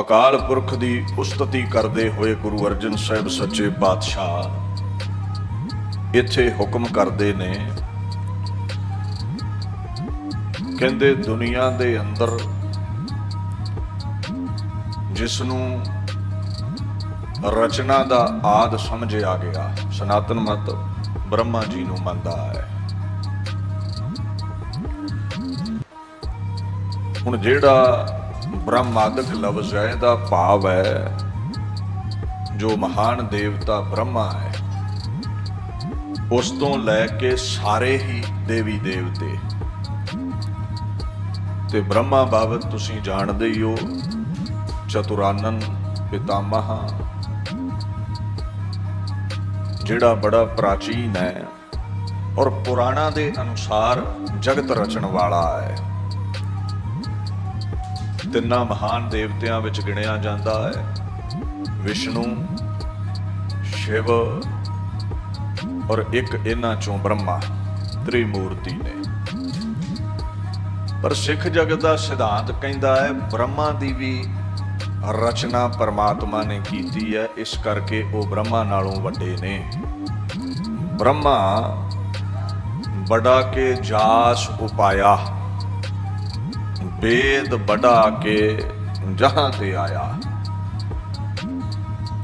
ਅਕਾਲ ਪੁਰਖ ਦੀ ਉਸਤਤੀ ਕਰਦੇ ਹੋਏ ਗੁਰੂ ਅਰਜਨ ਸਾਹਿਬ ਸੱਚੇ ਪਾਤਸ਼ਾਹ ਇੱਥੇ ਹੁਕਮ ਕਰਦੇ ਨੇ। ਕਹਿੰਦੇ ਦੁਨੀਆ ਦੇ ਅੰਦਰ ਜਿਸ ਨੂੰ ਰਚਨਾ ਦਾ ਆਦ ਸਮਝਿਆ ਗਿਆ, ਸਨਾਤਨ ਮਤ ਬ੍ਰਹਮਾ ਜੀ ਨੂੰ ਮੰਨਦਾ ਹੈ। ਹੁਣ ਜਿਹੜਾ ਬ੍ਰਹਮਾਦਿਕ ਲਫ਼ਜ਼ ਹੈ ਇਹਦਾ ਭਾਵ ਹੈ, ਜੋ ਮਹਾਨ ਦੇਵਤਾ ਬ੍ਰਹਮਾ ਹੈ, ਉਸ ਤੋਂ ਲੈ ਕੇ ਸਾਰੇ ਹੀ ਦੇਵੀ ਦੇਵਤੇ। ਤੇ ਬ੍ਰਹਮਾ ਬਾਬਤ ਤੁਸੀਂ ਜਾਣਦੇ ਹੀ ਹੋ ਚਤੁਰਾਨਨ ਪਿਤਾਮਹ, ਜਿਹੜਾ ਬੜਾ ਪ੍ਰਾਚੀਨ ਹੈ ਔਰ ਪੁਰਾਣਾ ਦੇ ਅਨੁਸਾਰ ਜਗਤ ਰਚਣ ਵਾਲਾ ਹੈ। ਤਿੰਨਾਂ ਮਹਾਨ ਦੇਵਤਿਆਂ ਵਿੱਚ ਗਿਣਿਆ ਜਾਂਦਾ ਹੈ। ਵਿਸ਼ਨੂੰ, ਸ਼ਿਵ ਔਰ ਇੱਕ ਇਹਨਾਂ ਚੋਂ ਬ੍ਰਹਮਾ, ਤ੍ਰਿਮੂਰਤੀ ਨੇ। ਪਰ ਸਿੱਖ ਜਗਤ ਦਾ ਸਿਧਾਂਤ ਕਹਿੰਦਾ ਹੈ, ਬ੍ਰਹਮਾ ਦੀ ਵੀ ਰਚਨਾ ਪਰਮਾਤਮਾ ਨੇ ਕੀਤੀ ਹੈ, ਇਸ ਕਰਕੇ ਉਹ ਬ੍ਰਹਮਾ ਨਾਲੋਂ ਵੱਡੇ ਨੇ। ਬ੍ਰਹਮਾ ਬੜਾ ਕੇ ਜਾਸ ਉਪਾਇਆ। ਵੇਦ ਬੜਾ ਕੇ ਜਹਾਂ ਤੇ ਆਇਆ।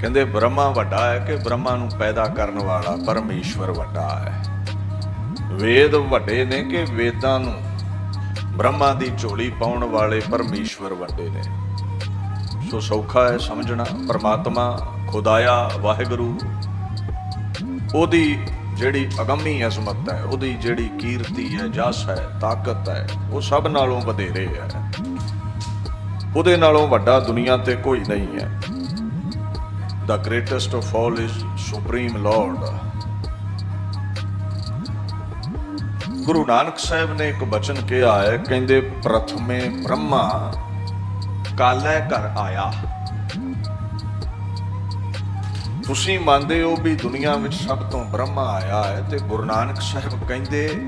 ਕਹਿੰਦੇ ਬ੍ਰਹਮਾ ਵੱਡਾ ਹੈ ਕਿ ਬ੍ਰਹਮਾ ਨੂੰ ਪੈਦਾ ਕਰਨ ਵਾਲਾ ਪਰਮੇਸ਼ਵਰ ਵੱਡਾ ਹੈ। ਵੇਦ ਵੱਡੇ ਨੇ ਕਿ ਵੇਦਾਂ ਨੂੰ ਬ੍ਰਹਮਾ ਦੀ ਝੋਲੀ ਪਾਉਣ ਵਾਲੇ ਪਰਮੇਸ਼ਵਰ ਵੱਡੇ ਨੇ। ਸੋ ਸੌਖਾ ਹੈ ਸਮਝਣਾ, ਪਰਮਾਤਮਾ ਖੁਦਾਇਆ ਵਾਹਿਗੁਰੂ, ਉਹਦੀ ਜਿਹੜੀ ਅਗੰਮੀ ਅਜ਼ਮਤ ਹੈ, ਉਹਦੀ ਜਿਹੜੀ ਕੀਰਤੀ ਹੈ, ਜਸ ਹੈ, ਤਾਕਤ ਹੈ, ਉਹ ਸਭ ਨਾਲੋਂ ਵਧੇਰੇ ਹੈ। ਉਹਦੇ ਨਾਲੋਂ ਵੱਡਾ ਦੁਨੀਆ ਤੇ ਕੋਈ ਨਹੀਂ ਹੈ। The greatest of all is supreme lord. ਗੁਰੂ ਨਾਨਕ ਸਾਹਿਬ ਨੇ ਇੱਕ ਬਚਨ ਕਿਹਾ ਹੈ, ਕਹਿੰਦੇ, ਪ੍ਰਥਮੇ ਬ੍ਰਹਮਾ ਕਾਲੇ ਘਰ ਆਇਆ। ਤੁਸੀਂ ਮੰਨਦੇ ਹੋ ਵੀ ਦੁਨੀਆ ਵਿੱਚ ਸਭ ਤੋਂ ਬ੍ਰਹਮਾ ਆਇਆ ਹੈ ਤੇ ਗੁਰੂ ਨਾਨਕ ਸਾਹਿਬ ਕਹਿੰਦੇ,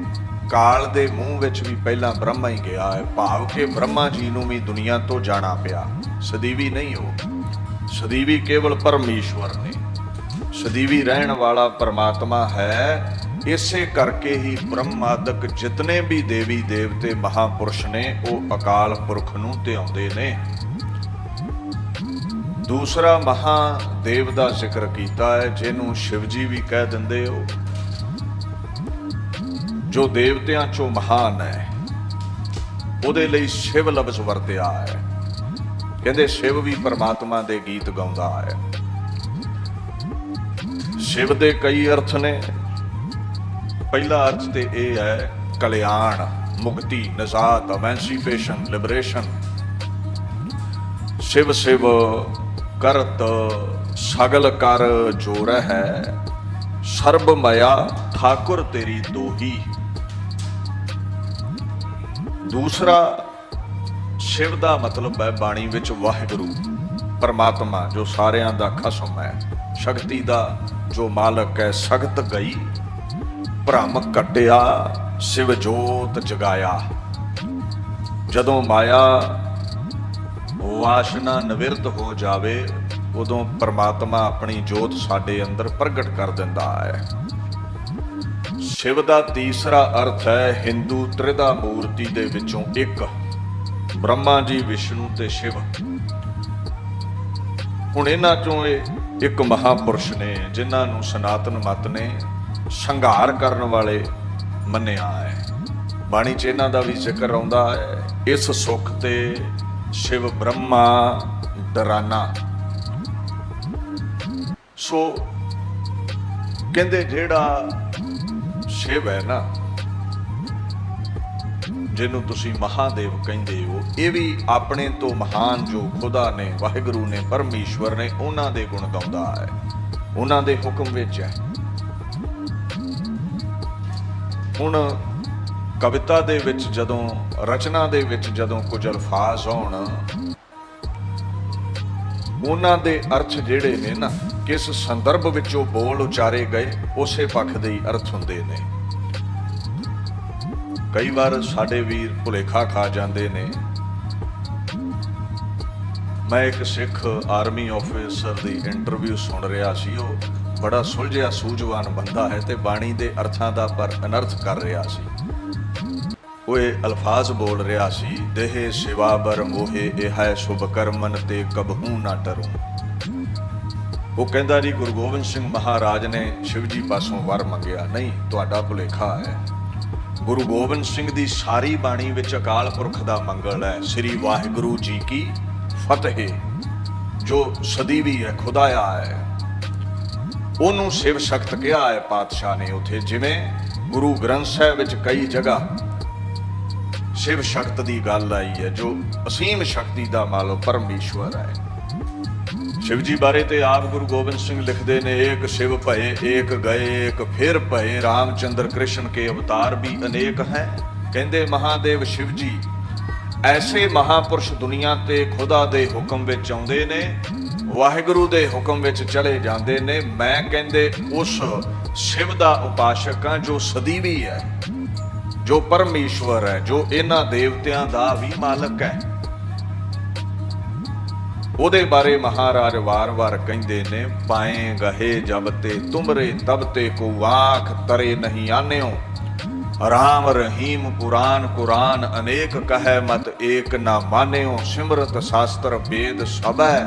ਕਾਲ ਦੇ ਮੂੰਹ ਵਿੱਚ ਵੀ ਪਹਿਲਾਂ ਬ੍ਰਹਮਾ ਹੀ ਗਿਆ ਹੈ, ਭਾਵ ਕਿ ਬ੍ਰਹਮਾ ਜੀ ਨੂੰ ਵੀ ਦੁਨੀਆ ਤੋਂ ਜਾਣਾ ਪਿਆ। ਸਦੀਵੀ ਨਹੀਂ ਹੋ। ਸਦੀਵੀ ਕੇਵਲ ਪਰਮੇਸ਼ਵਰ ਨੇ। ਸਦੀਵੀ ਰਹਿਣ ਵਾਲਾ ਪਰਮਾਤਮਾ ਹੈ। ਇਸੇ ਕਰਕੇ ਹੀ ਬ੍ਰਹਮਾਦਿਕ ਜਿਤਨੇ ਵੀ ਦੇਵੀ ਦੇਵਤੇ ਮਹਾਪੁਰਸ਼ ਨੇ, ਉਹ ਅਕਾਲ ਪੁਰਖ ਨੂੰ ਧਿਆਉਂਦੇ ਨੇ। ਦੂਸਰਾ ਮਹਾਦੇਵ ਦਾ ਜ਼ਿਕਰ ਕੀਤਾ ਹੈ, ਜਿਹਨੂੰ ਸ਼ਿਵ ਜੀ ਵੀ ਕਹਿ ਦਿੰਦੇ ਹੋ, ਜੋ ਦੇਵਤਿਆਂ ਚੋਂ ਮਹਾਨ ਹੈ, ਉਹਦੇ ਲਈ ਸ਼ਿਵ ਲਫ਼ਜ਼ ਵਰਤਿਆ ਹੈ। ਕਹਿੰਦੇ ਸ਼ਿਵ ਵੀ ਪਰਮਾਤਮਾ ਦੇ ਗੀਤ ਗਾਉਂਦਾ ਹੈ। ਸ਼ਿਵ ਦੇ ਕਈ ਅਰਥ ਨੇ। ਪਹਿਲਾ ਅਰਥ ਤੇ ਇਹ ਹੈ, ਕਲਿਆਣ, ਮੁਕਤੀ, ਨਜ਼ਾਤ ਐਮੈਂਸੀਪੇਸ਼ਨ ਲਿਬਰੇਸ਼ਨ ਸ਼ਿਵ ਸ਼ਿਵ ਕਰਤ ਸਗਲ ਕਰ ਜੋਰ ਹੈ ਸਰਬ ਮਾਇਆ ਠਾਕੁਰ ਤੇਰੀ ਦੋਹੀ ਦੂਸਰਾ, ਸ਼ਿਵ ਦਾ ਮਤਲਬ ਹੈ ਬਾਣੀ ਵਿੱਚ ਵਾਹਿਗੁਰੂ, ਪਰਮਾਤਮਾ, ਜੋ ਸਾਰਿਆਂ ਦਾ ਖਸਮ ਹੈ, ਸ਼ਕਤੀ ਦਾ ਜੋ ਮਾਲਕ ਹੈ, ਸਖਤ ਗਈ। ਭ੍ਰਮ ਕਟਿਆ ਸ਼ਿਵ ਜੋਤ ਜਗਾਇਆ। ਜਦੋਂ ਮਾਇਆ ਵਾਸ਼ਨਾ ਨਿਵਰਤ ਹੋ ਜਾਵੇ, ਉਦੋਂ ਪਰਮਾਤਮਾ ਆਪਣੀ ਜੋਤ ਸਾਡੇ ਅੰਦਰ ਪ੍ਰਗਟ ਕਰ ਦਿੰਦਾ ਹੈ। ਸ਼ਿਵ ਦਾ ਤੀਸਰਾ ਅਰਥ ਹੈ ਹਿੰਦੂ ਤ੍ਰਿਦਾ ਮੂਰਤੀ ਦੇ ਵਿੱਚੋਂ ਇੱਕ। ਬ੍ਰਹਮਾ ਜੀ ਵਿਸ਼ਨੂੰ ਤੇ ਸ਼ਿਵ। ਹੁਣ ਇਹਨਾਂ ਚੋਂ ਇਹ ਇੱਕ ਮਹਾਪੁਰਸ਼ ਨੇ, ਜਿਨ੍ਹਾਂ ਨੂੰ ਸਨਾਤਨ ਮਤ ਨੇ ਸੰਘਾਰ ਕਰਨ ਵਾਲੇ ਮੰਨਿਆ ਹੈ। ਬਾਣੀ ਚ ਇਹਨਾਂ ਦਾ ਵੀ ਜ਼ਿਕਰ ਆਉਂਦਾ ਹੈ, ਇਸ ਸੁਖ ਤੇ ਸ਼ਿਵ ਬ੍ਰਹਮਾ ਡਰਾਨਾ ਸੋ ਕਹਿੰਦੇ ਜਿਹੜਾ ਸ਼ਿਵ ਹੈ ਨਾ ਜਿਹਨੂੰ ਤੁਸੀਂ ਮਹਾਦੇਵ ਕਹਿੰਦੇ ਹੋ ਇਹ ਵੀ ਆਪਣੇ ਤੋਂ ਮਹਾਨ ਜੋ ਖੁਦਾ ਨੇ ਵਾਹਿਗੁਰੂ ਨੇ ਪਰਮੇਸ਼ਵਰ ਨੇ ਉਹਨਾਂ ਦੇ ਗੁਣ ਗਾਉਂਦਾ ਹੈ ਉਹਨਾਂ ਦੇ ਹੁਕਮ ਵਿੱਚ ਹੈ ਹੁਣ ਕਵਿਤਾ ਦੇ ਵਿੱਚ ਜਦੋਂ, ਰਚਨਾ ਦੇ ਵਿੱਚ ਜਦੋਂ ਕੁਝ ਅਲਫਾਜ਼ ਹੋਣ ਉਹਨਾਂ ਦੇ ਅਰਥ ਜਿਹੜੇ ਨੇ ਨਾ, ਕਿਸ ਸੰਦਰਭ ਵਿੱਚ ਉਹ ਬੋਲ ਉਚਾਰੇ ਗਏ, ਉਸੇ ਪੱਖ ਦੇ ਹੀ ਅਰਥ ਹੁੰਦੇ ਨੇ। ਕਈ ਵਾਰ ਸਾਡੇ ਵੀਰ ਭੁਲੇਖਾ ਖਾ ਜਾਂਦੇ ਨੇ। ਮੈਂ ਇੱਕ ਸਿੱਖ ਆਰਮੀ ਆਫੀਸਰ ਦੀ ਇੰਟਰਵਿਊ ਸੁਣ ਰਿਹਾ ਸੀ, ਉਹ ਬੜਾ ਸੁਲਝਿਆ, ਸੂਝਵਾਨ ਬੰਦਾ ਹੈ ਤੇ ਬਾਣੀ ਦੇ ਅਰਥਾਂ ਦਾ ਪਰ ਅਨਰਥ ਕਰ ਰਿਹਾ ਸੀ। ਉਹ ਇਹ ਅਲਫਾਜ਼ ਬੋਲ ਰਿਹਾ ਸੀ, ਦੇਹ ਸਿਵਾ ਬਰ ਮੋਹੇ, ਇਹ ਹੈ ਸ਼ੁਭ ਕਰਮਨ ਤੇ ਕਬਹੂ ਨਾ ਡਰੂ। ਉਹ ਕਹਿੰਦਾ ਜੀ, ਗੁਰੂ ਗੋਬਿੰਦ ਸਿੰਘ ਮਹਾਰਾਜ ਨੇ ਸ਼ਿਵ ਜੀ ਪਾਸੋਂ ਵਰ ਮੰਗਿਆ, ਨਹੀਂ, ਤੁਹਾਡਾ ਭੁਲੇਖਾ ਹੈ। ਗੁਰੂ ਗੋਬਿੰਦ ਸਿੰਘ ਦੀ ਸਾਰੀ ਬਾਣੀ ਵਿੱਚ ਅਕਾਲ ਪੁਰਖ ਦਾ ਮੰਗਲ ਹੈ, ਸ੍ਰੀ ਵਾਹਿਗੁਰੂ ਜੀ ਕੀ ਫਤਿਹ, ਜੋ ਸਦੀਵੀ ਹੈ, ਖੁਦਾਇਆ ਹੈ। ਉਹਨੂੰ ਸ਼ਿਵ ਸ਼ਕਤ ਕਿਹਾ ਹੈ ਪਾਤਸ਼ਾਹ ਨੇ ਉਥੇ, ਜਿਵੇਂ ਗੁਰੂ ਗ੍ਰੰਥ ਸਾਹਿਬ ਵਿੱਚ ਕਈ ਜਗ੍ਹਾ ਸ਼ਿਵ ਸ਼ਕਤ ਦੀ ਗੱਲ ਆਈ ਹੈ, ਜੋ ਅਸੀਮ ਸ਼ਕਤੀ ਦਾ ਮਾਲੋ ਪਰਮੇਸ਼ਵਰ ਹੈ। ਸ਼ਿਵ ਜੀ ਬਾਰੇ ਤੇ ਆਪ ਗੁਰੂ ਗੋਬਿੰਦ ਸਿੰਘ ਲਿਖਦੇ ਨੇ, ਏਕ ਸ਼ਿਵ ਭਏ, ਏਕ ਗਏ, ਏਕ ਫਿਰ ਭਏ, ਰਾਮਚੰਦਰ ਕ੍ਰਿਸ਼ਨ ਕੇ ਅਵਤਾਰ ਵੀ ਅਨੇਕ ਹੈ। ਕਹਿੰਦੇ, ਮਹਾਦੇਵ ਸ਼ਿਵ ਜੀ, ਐਸੇ ਮਹਾਪੁਰਸ਼ ਦੁਨੀਆ ਤੇ ਖੁਦਾ ਦੇ ਹੁਕਮ ਵਿੱਚ ਆਉਂਦੇ ਨੇ, ਵਾਹਿਗੁਰੂ ਦੇ ਹੁਕਮ ਵਿੱਚ ਚਲੇ ਜਾਂਦੇ ਨੇ। ਮੈਂ ਕਹਿੰਦੇ, ਉਸ ਸ਼ਿਵ ਦਾ ਉਪਾਸ਼ਕ ਹਾਂ, ਜੋ ਸਦੀਵੀ ਹੈ। ਜੋ ਪਰਮੇਸ਼ਵਰ ਹੈ, ਜੋ ਇਹਨਾਂ ਦੇਵਤਿਆਂ ਦਾ ਵੀ ਮਾਲਕ ਹੈ। ਉਹਦੇ ਬਾਰੇ ਮਹਾਰਾਜ ਵਾਰ-ਵਾਰ ਕਹਿੰਦੇ ਨੇ, ਪਾਏ ਗਹੇ ਜਬ ਤੇ ਤੁਮਰੇ, ਤਬ ਤੇ ਕੋ ਆਖ ਤਰੇ ਨਹੀਂ ਆਨਿਓ। ਰਾਮ ਰਹੀਮ ਪੁਰਾਨ ਕੁਰਾਨ, ਅਨੇਕ ਕਹੈ ਮਤ ਏਕ ਨਾ ਮਾਨਿਓ। ਸਿਮਰਤ ਸ਼ਾਸਤਰ ਵੇਦ ਸਭੈ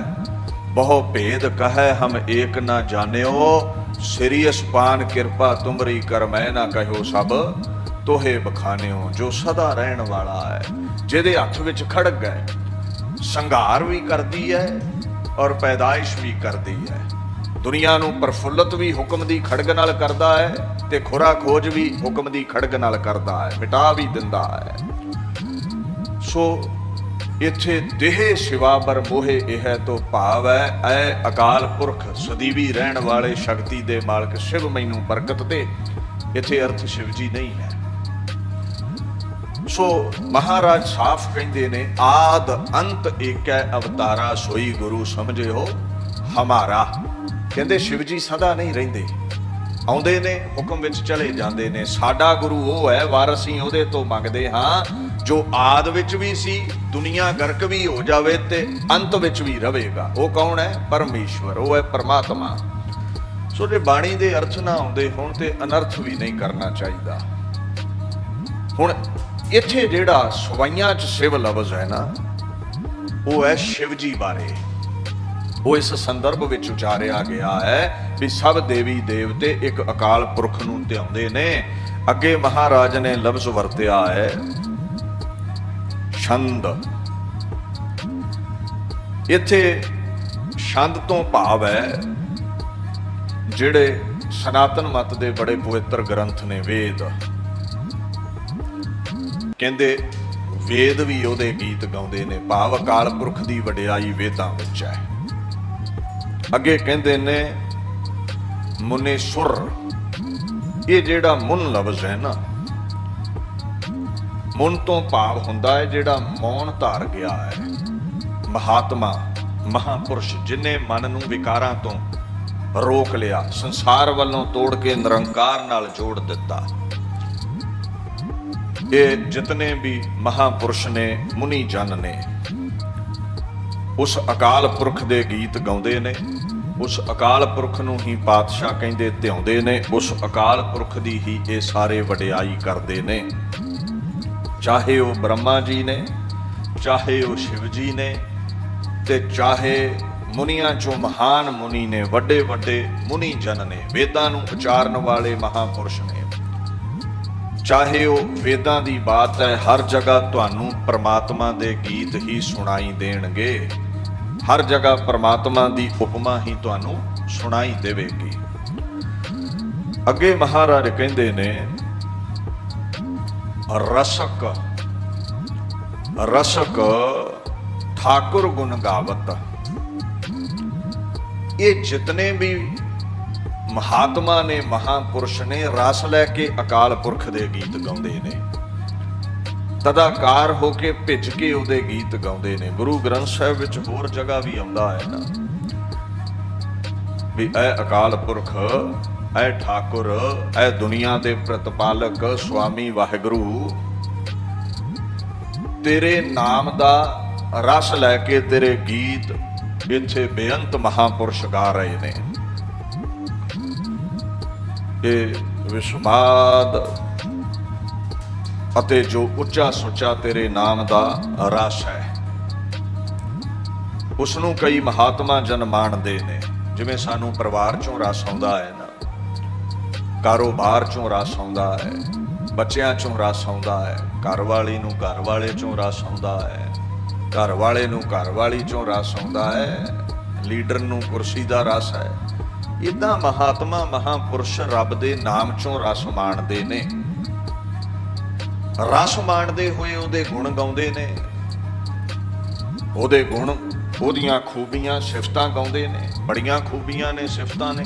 ਬਹੁ ਭੇਦ ਕਹੈ ਹਮ ਏਕ ਨਾ ਜਾਣਿਓ। ਸ੍ਰੀ ਅਸਪਾਨ ਕਿਰਪਾ ਤੁਮਰੀ ਕਰ ਮੈਂ ਨਾ ਕਹਿਓ ਸਭ। ਤੋਹੇ ਬਖਾਨਿਓ, ਜੋ ਸਦਾ ਰਹਿਣ ਵਾਲਾ ਹੈ, ਜਿਹਦੇ ਹੱਥ ਵਿੱਚ ਖੜਗ ਹੈ ਸੰਘਾਰ ਵੀ ਕਰਦੀ ਹੈ ਔਰ ਪੈਦਾਇਸ਼ ਵੀ ਕਰਦੀ ਹੈ। ਦੁਨੀਆ ਨੂੰ ਪ੍ਰਫੁੱਲਤ ਵੀ ਹੁਕਮ ਦੀ ਖੜਗ ਨਾਲ ਕਰਦਾ ਹੈ ਤੇ ਖੁਰਾ ਖੋਜ ਵੀ ਹੁਕਮ ਦੀ ਖੜਗ ਨਾਲ ਕਰਦਾ ਹੈ, ਮਿਟਾ ਵੀ ਦਿੰਦਾ ਹੈ। ਸੋ ਇੱਥੇ ਦੇਹ ਸਿਵਾ ਪਰ ਮੋਹੇ ਇਹ ਤੋਂ ਭਾਵ ਹੈ, ਐ ਅਕਾਲ ਪੁਰਖ ਸਦੀਵੀ ਰਹਿਣ ਵਾਲੇ ਸ਼ਕਤੀ ਦੇ ਮਾਲਕ ਸ਼ਿਵ ਮੈਨੂੰ ਬਰਕਤ ਦੇ। ਇੱਥੇ ਅਰਥ ਸ਼ਿਵ ਜੀ ਨਹੀਂ ਹੈ। ਸੋ ਮਹਾਰਾਜ ਸਾਫ਼ ਕਹਿੰਦੇ ਨੇ, ਆਦ ਅੰਤ ਏਕੈ ਅਵਤਾਰਾ ਸੋਈ ਗੁਰੂ ਸਮਝੇ ਹੋ ਹਮਾਰਾ। ਕਹਿੰਦੇ ਸ਼ਿਵ ਜੀ ਸਦਾ ਨਹੀਂ ਰਹਿੰਦੇ। ਆਉਂਦੇ ਨੇ, ਹੁਕਮ ਵਿੱਚ ਚਲੇ ਜਾਂਦੇ ਨੇ, ਸਾਡਾ ਗੁਰੂ ਉਹ ਹੈ ਵਾਰਸ ਹੀ ਉਹਦੇ ਤੋਂ ਮੰਗਦੇ ਹਾਂ, ਜੋ ਆਦ ਵਿੱਚ ਵੀ ਸੀ, ਦੁਨੀਆ ਗਰਕ ਵੀ ਹੋ ਜਾਵੇ ਤੇ ਅੰਤ ਵਿੱਚ ਵੀ ਰਹੇਗਾ। ਉਹ ਕੌਣ ਹੈ? ਪਰਮੇਸ਼ਵਰ, ਉਹ ਹੈ ਪਰਮਾਤਮਾ। ਸੋ ਜੇ ਬਾਣੀ ਦੇ ਅਰਥ ਨਾ ਆਉਂਦੇ ਹੋਣ ਤੇ ਅਨਰਥ ਵੀ ਨਹੀਂ ਕਰਨਾ ਚਾਹੀਦਾ। ਹੁਣ ਇੱਥੇ ਜਿਹੜਾ ਸਵਾਈਆਂ ਚ ਸ਼ਿਵ ਲਫ਼ਜ਼ ਹੈ ਨਾ, ਉਹ ਹੈ ਸ਼ਿਵ ਜੀ ਬਾਰੇ। ਉਹ ਇਸ ਸੰਦਰਭ ਵਿੱਚ ਉਚਾਰਿਆ ਗਿਆ ਹੈ ਵੀ ਸਭ ਦੇਵੀ ਦੇਵਤੇ ਇੱਕ ਅਕਾਲ ਪੁਰਖ ਨੂੰ ਧਿਆਉਂਦੇ ਨੇ। ਅੱਗੇ ਮਹਾਰਾਜ ਨੇ ਲਫ਼ਜ਼ ਵਰਤਿਆ ਹੈ, ਛੰਦ। ਇੱਥੇ ਛੰਦ ਤੋਂ ਭਾਵ ਹੈ, ਜਿਹੜੇ ਸਨਾਤਨ ਮਤ ਦੇ ਬੜੇ ਪਵਿੱਤਰ ਗ੍ਰੰਥ ਨੇ ਵੇਦ। ਕਹਿੰਦੇ, ਵੇਦ ਵੀ ਉਹਦੇ ਗੀਤ ਗਾਉਂਦੇ ਨੇ, ਭਾਵ ਅਕਾਲ ਪੁਰਖ ਦੀ ਵਡਿਆਈ ਵੇਦਾਂ ਵਿੱਚ ਹੈ। ਅੱਗੇ ਕਹਿੰਦੇ ਨੇ, ਮੁਨੇ ਸੁਰ, ਇਹ ਜਿਹੜਾ ਮੁਨ ਲਫ਼ਜ਼ ਹੈ ਨਾ, ਮੁਨ ਤੋਂ ਭਾਵ ਹੁੰਦਾ ਹੈ ਜਿਹੜਾ ਮੌਨ ਧਾਰ ਗਿਆ ਹੈ। ਮਹਾਤਮਾ, ਮਹਾਪੁਰਸ਼ ਜਿਨੇ ਮਨ ਨੂੰ ਵਿਕਾਰਾਂ ਤੋਂ ਰੋਕ ਲਿਆ, ਸੰਸਾਰ ਵੱਲੋਂ ਤੋੜ ਕੇ ਨਿਰੰਕਾਰ ਨਾਲ ਜੋੜ ਦਿੱਤਾ। ਇਹ ਜਿਤਨੇ ਵੀ ਮਹਾਪੁਰਸ਼ ਨੇ, ਮੁਨੀ ਜਨ ਨੇ, ਉਸ ਅਕਾਲ ਪੁਰਖ ਦੇ ਗੀਤ ਗਾਉਂਦੇ ਨੇ, ਉਸ ਅਕਾਲ ਪੁਰਖ ਨੂੰ ਹੀ ਪਾਤਸ਼ਾਹ ਕਹਿੰਦੇ ਧਿਆਉਂਦੇ ਨੇ, ਉਸ ਅਕਾਲ ਪੁਰਖ ਦੀ ਹੀ ਇਹ ਸਾਰੇ ਵਡਿਆਈ ਕਰਦੇ ਨੇ। ਚਾਹੇ ਉਹ ਬ੍ਰਹਮਾ ਜੀ ਨੇ, ਚਾਹੇ ਉਹ ਸ਼ਿਵ ਜੀ ਨੇ, ਤੇ ਚਾਹੇ ਮੁਨੀਆਂ ਚੋਂ ਮਹਾਨ ਮੁਨੀ ਨੇ, ਵੱਡੇ ਵੱਡੇ ਮੁਨੀ ਜਨ ਨੇ, ਵੇਦਾਂ ਨੂੰ ਉਚਾਰਨ ਵਾਲੇ ਮਹਾਪੁਰਸ਼ ਨੇ। ਚਾਹੇ ਉਹ ਵੇਦਾਂ ਦੀ ਬਾਤ ਹੈ, ਹਰ ਜਗ੍ਹਾ ਤੁਹਾਨੂੰ ਪ੍ਰਮਾਤਮਾ ਦੇ ਗੀਤ ਹੀ ਸੁਣਾਈ ਦੇਣਗੇ। ਹਰ ਜਗ੍ਹਾ ਪ੍ਰਮਾਤਮਾ ਦੀ ਉਪਮਾ ਹੀ ਤੁਹਾਨੂੰ ਸੁਣਾਈ ਦੇਵੇਗੀ। ਅੱਗੇ ਮਹਾਰਾਜ ਕਹਿੰਦੇ ਨੇ, ਰਸਕ ਰਸਕ ਠਾਕੁਰ ਗੁਣ ਗਾਵਤ। ਇਹ ਜਿਤਨੇ ਵੀ ਮਹਾਤਮਾ ਨੇ, ਮਹਾਪੁਰਸ਼ ਨੇ ਰਸ ਲੈ ਕੇ ਅਕਾਲ ਪੁਰਖ ਦੇ ਗੀਤ ਗਾਉਂਦੇ ਨੇ। ਤਦਾਕਾਰ ਹੋ ਕੇ ਭਿੱਜ ਕੇ ਉਹਦੇ ਗੀਤ ਗਾਉਂਦੇ ਨੇ। ਗੁਰੂ ਗ੍ਰੰਥ ਸਾਹਿਬ ਵਿੱਚ ਹੋਰ ਜਗ੍ਹਾ ਵੀ ਆਉਂਦਾ ਹੈ ਨਾ। ਵੀ ਐ ਅਕਾਲ ਪੁਰਖ, ਐ ਠਾਕੁਰ, ਐ ਦੁਨੀਆ ਦੇ ਪ੍ਰਤਪਾਲਕ ਸੁਆਮੀ ਵਾਹਿਗੁਰੂ, ਤੇਰੇ ਨਾਮ ਦਾ ਰਸ ਲੈ ਕੇ ਤੇਰੇ ਗੀਤ ਇੱਥੇ ਬੇਅੰਤ ਮਹਾਪੁਰਸ਼ ਗਾ ਰਹੇ ਨੇ। ਇਹ ਵਿਸ਼ਵਾਦ ਅਤੇ ਜੋ ਉੱਚਾ ਸੁੱਚਾ ਤੇਰੇ ਨਾਮ ਦਾ ਰਸ ਹੈ ਉਸ ਨੂੰ ਕਈ ਮਹਾਤਮਾ ਜਨ ਮਾਣਦੇ ਨੇ। ਜਿਵੇਂ ਸਾਨੂੰ ਪਰਿਵਾਰ ਚੋਂ ਰਸ ਆਉਂਦਾ ਹੈ ਨਾ, ਕਾਰੋਬਾਰ ਚੋਂ ਰਸ ਆਉਂਦਾ ਹੈ, ਬੱਚਿਆਂ ਚੋਂ ਰਸ ਆਉਂਦਾ ਹੈ ਘਰ ਵਾਲੀ ਨੂੰ ਘਰ ਵਾਲੇ ਚੋਂ ਰਸ ਆਉਂਦਾ ਹੈ ਘਰ ਵਾਲੇ ਨੂੰ ਘਰ ਵਾਲੀ ਚੋਂ ਰਸ ਆਉਂਦਾ ਹੈ, ਲੀਡਰ ਨੂੰ ਕੁਰਸੀ ਦਾ ਰਸ ਹੈ। ਇਦਾਂ ਮਹਾਤਮਾ ਮਹਾਪੁਰਸ਼ ਰੱਬ ਦੇ ਨਾਮ ਚੋਂ ਰਸ ਮਾਣਦੇ ਨੇ। ਰਸ ਮਾਣਦੇ ਹੋਏ ਉਹਦੇ ਗੁਣ ਗਾਉਂਦੇ ਨੇ। ਉਹਦੇ ਗੁਣ, ਉਹਦੀਆਂ ਖੂਬੀਆਂ, ਸਿਫਤਾਂ ਗਾਉਂਦੇ ਨੇ। ਬੜੀਆਂ ਖੂਬੀਆਂ ਨੇ, ਸਿਫਤਾਂ ਨੇ।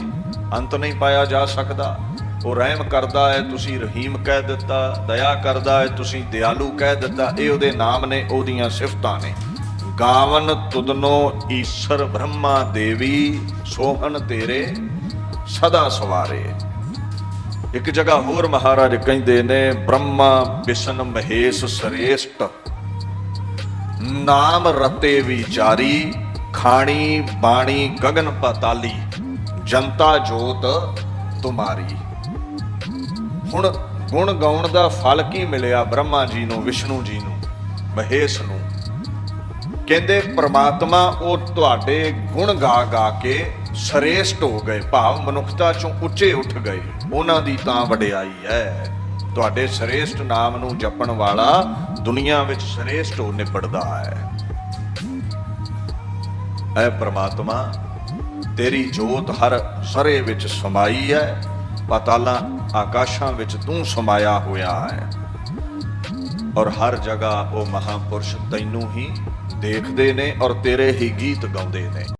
ਅੰਤ ਨਹੀਂ ਪਾਇਆ ਜਾ ਸਕਦਾ। ਉਹ ਰਹਿਮ ਕਰਦਾ ਹੈ, ਤੁਸੀਂ ਰਹੀਮ ਕਹਿ ਦਿੱਤਾ। ਦਇਆ ਕਰਦਾ ਹੈ, ਤੁਸੀਂ ਦਿਆਲੂ ਕਹਿ ਦਿੱਤਾ। ਇਹ ਉਹਦੇ ਨਾਮ ਨੇ, ਉਹਦੀਆਂ ਸਿਫਤਾਂ ਨੇ। ਗਾਵਨ ਤੁਦਨੋ ਈਸ਼ਰ ਬ੍ਰਹਮਾ ਦੇਵੀ, ਸੋਹਣ ਤੇਰੇ, ਸਦਾ ਸਵਾਰੇ। ਇੱਕ ਜਗ੍ਹਾ ਹੋਰ ਮਹਾਰਾਜ ਕਹਿੰਦੇ ਨੇ, ਬ੍ਰਹਮਾ ਵਿਸ਼ਨ ਮਹੇਸ਼ ਸਰੇਸ਼ਟ। ਨਾਮ ਰਤੇ ਵਿਚਾਰੀ, ਖਾਣੀ ਬਾਣੀ ਗਗਨ ਪਤਾਲੀ, ਜਨਤਾ ਜੋਤ ਤੁਮਾਰੀ। ਹੁਣ ਗੁਣ ਗਾਉਣ ਦਾ ਫਲ ਕੀ ਮਿਲਿਆ ਬ੍ਰਹਮਾ ਜੀ ਨੂੰ, ਵਿਸ਼ਨੂੰ ਜੀ ਨੂੰ, ਮਹੇਸ਼ ਨੂੰ? ਕਹਿੰਦੇ, ਪ੍ਰਮਾਤਮਾ, ਉਹ ਤੁਹਾਡੇ ਗੁਣ ਗਾ ਗਾ ਕੇ ਸ੍ਰੇਸ਼ਟ ਹੋ ਗਏ। ਭਾਵ ਮਨੁੱਖਤਾ ਚੋਂ ਉੱਚੇ ਉੱਠ ਗਏ। ਉਹਨਾਂ ਦੀ ਤਾਂ ਵਡਿਆਈ ਹੈ। ਤੁਹਾਡੇ ਸ੍ਰੇਸ਼ਟ ਨਾਮ ਨੂੰ ਜਪਣ ਵਾਲਾ ਦੁਨੀਆ ਵਿੱਚ ਸ੍ਰੇਸ਼ਟ ਹੋ ਨਿਬੜਦਾ ਹੈ। ਐ ਪ੍ਰਮਾਤਮਾ, ਤੇਰੀ ਜੋਤ ਹਰ ਸਰੇ ਵਿੱਚ ਸਮਾਈ ਹੈ। ਪਤਾਲਾਂ ਆਕਾਸ਼ਾਂ ਵਿੱਚ ਤੂੰ ਸਮਾਇਆ ਹੋਇਆ ਹੈ। ਔਰ ਹਰ ਜਗ੍ਹਾ ਉਹ ਮਹਾਪੁਰਸ਼ ਤੈਨੂੰ ਹੀ ਦੇਖਦੇ ਨੇ ਔਰ ਤੇਰੇ ਹੀ ਗੀਤ ਗਾਉਂਦੇ ਨੇ।